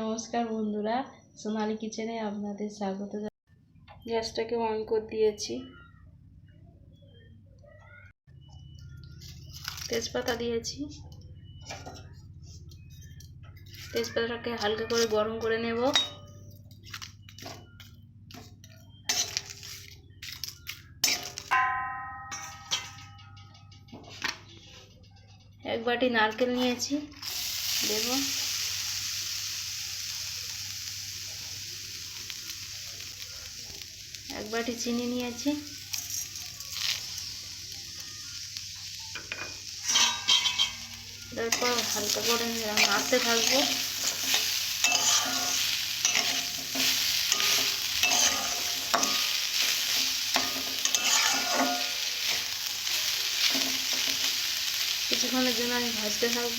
নমস্কার বন্ধুরা, সোনালি কিচেনে আপনাদের স্বাগত গ্যাসটাকে অন করে দিয়েছি। তেজপাতা দিয়েছি। তেজপাতাটাকে হালকা করে গরম করে নেব। এক বাটি নারকেল নিয়েছি, দেব। এক বাটি চিনি নিয়েছি। তারপর হালকা করে নাড়তে থাকব কিছুক্ষণের জন্য আমি ভাজতে থাকব।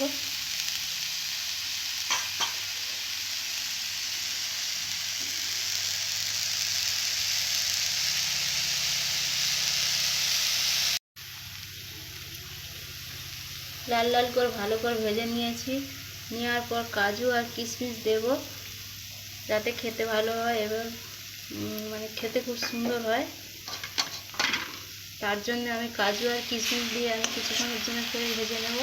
লাল লাল করে ভালো করে ভেজে নিয়েছি। নেওয়ার পর কাজু আর কিশমিশ দেব, যাতে খেতে ভালো হয় এবং মানে খেতে খুব সুন্দর হয়। তার জন্য আমি কাজু আর কিশমিশ দিয়ে আমি কিছুক্ষণের জন্য করে ভেজে নেব।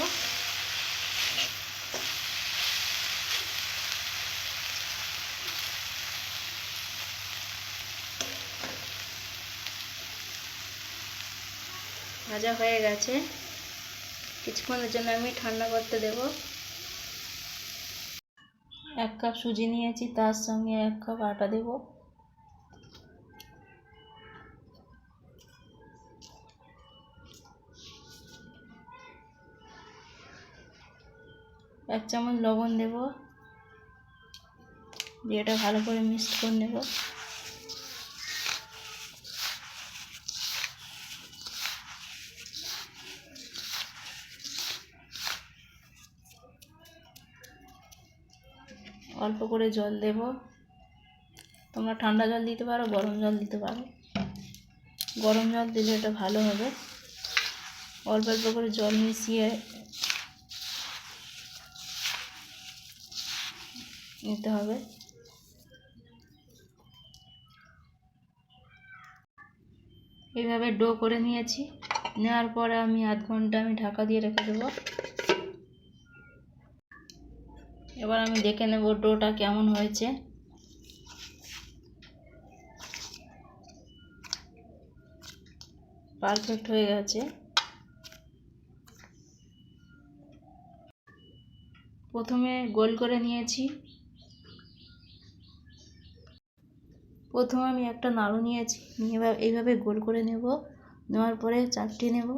ভাজা হয়ে গেছে। কিছুক্ষণের জন্য আমি ঠান্ডা করতে দেব। এক কাপ সুজি নিয়েছি, তার সঙ্গে এক কাপ আটা দেব। এক চামচ লবণ দেব, দিয়ে এটা ভালো করে মিক্সড করে নেব। অল্প করে জল দেব। তোমরা ঠান্ডা জল দিতে পারো, গরম জল দিতে পারো। গরম জল দিলে এটা ভালো হবে। অল্প অল্প করে জল মিশিয়ে নিতে হবে। এইভাবে ডো করে নিয়েছি। নেওয়ার পরে আমি আধ ঘণ্টা আমি ঢাকা দিয়ে রেখে দেবো। এবার আমি দেখে নেব ডোটা কেমন হয়েছে। পারফেক্ট হয়ে গেছে। প্রথমে গোল করে নিয়েছি। প্রথমে আমি একটা নাড়ু নিয়েছি, নিয়ে এইভাবে গোল করে নেব। নেওয়ার পরে চারটে নেব।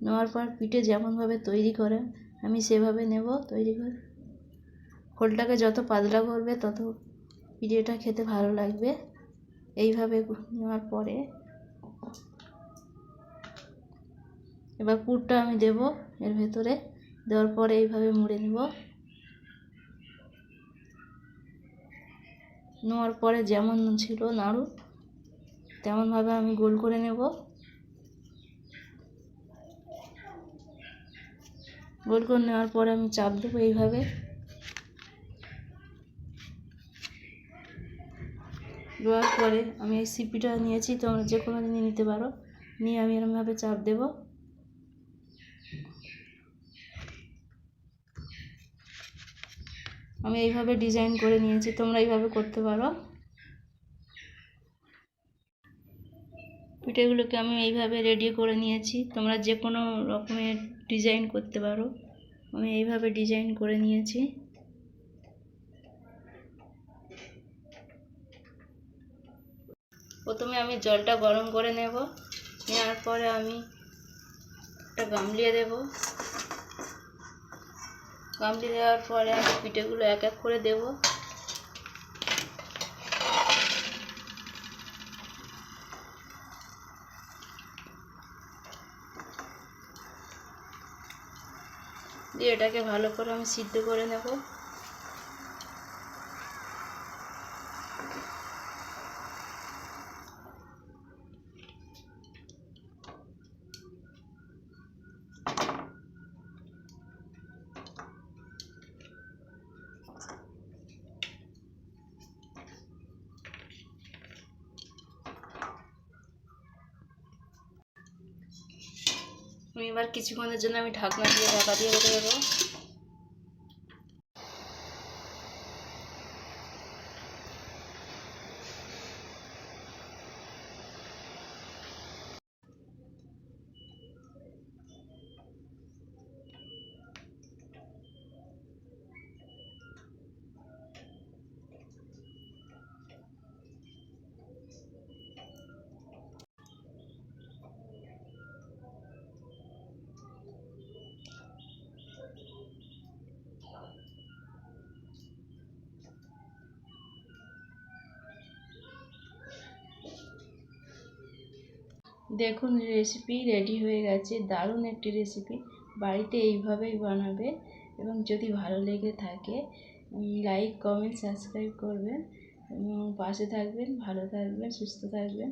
নেওয়ার পর পিঠে যেমনভাবে তৈরি করে, আমি সেভাবে নেব তৈরি করে। খোলটাকে যত পাতলা করবে, তত পিঠেটা খেতে ভালো লাগবে। এইভাবে নেওয়ার পরে এবার পুরটা আমি দেব এর ভেতরে। দেওয়ার পরে এইভাবে মুড়ে নেব। নেওয়ার পরে যেমন ছিল নাড়ু, তেমনভাবে আমি গোল করে নেব। গোল করে নেওয়ার পরে আমি চাপ দেবো এইভাবে। দেওয়ার পরে আমি এই সিপিটা নিয়েছি, তোমরা যে কোনো নিয়ে নিতে পারো। নিয়ে আমি এরমভাবে চাপ দেব। আমি এইভাবে ডিজাইন করে নিয়েছি, তোমরা এইভাবে করতে পারো। পিঠেগুলোকে আমি এইভাবে রেডি করে নিয়েছি, তোমরা যে কোনো রকমের ডিজাইন করতে পারো। আমি এইভাবে ডিজাইন করে নিয়েছি। প্রথমে আমি জলটা গরম করে নেব, নেওয়ার পরে আমি একটা গামলিয়ে দেব। গামলি দেওয়ার পরে আমি পিঠেগুলো এক এক করে দেব। দিয়ে এটাকে ভালো করে আমি সিদ্ধ করে নেব। আমি এবার কিছুক্ষণের জন্য আমি ঢাকনা দিয়ে ঢাকা দিয়ে রেখে দেবো। দেখুন রেসিপি রেডি হয়ে গেছে। দারুণ একটি রেসিপি বাড়িতে এইভাবেই বানাবে এবং যদি ভালো লেগে থাকে লাইক কমেন্ট সাবস্ক্রাইব করবেন এবং পাশে থাকবেন, ভালো থাকবেন, সুস্থ থাকবেন।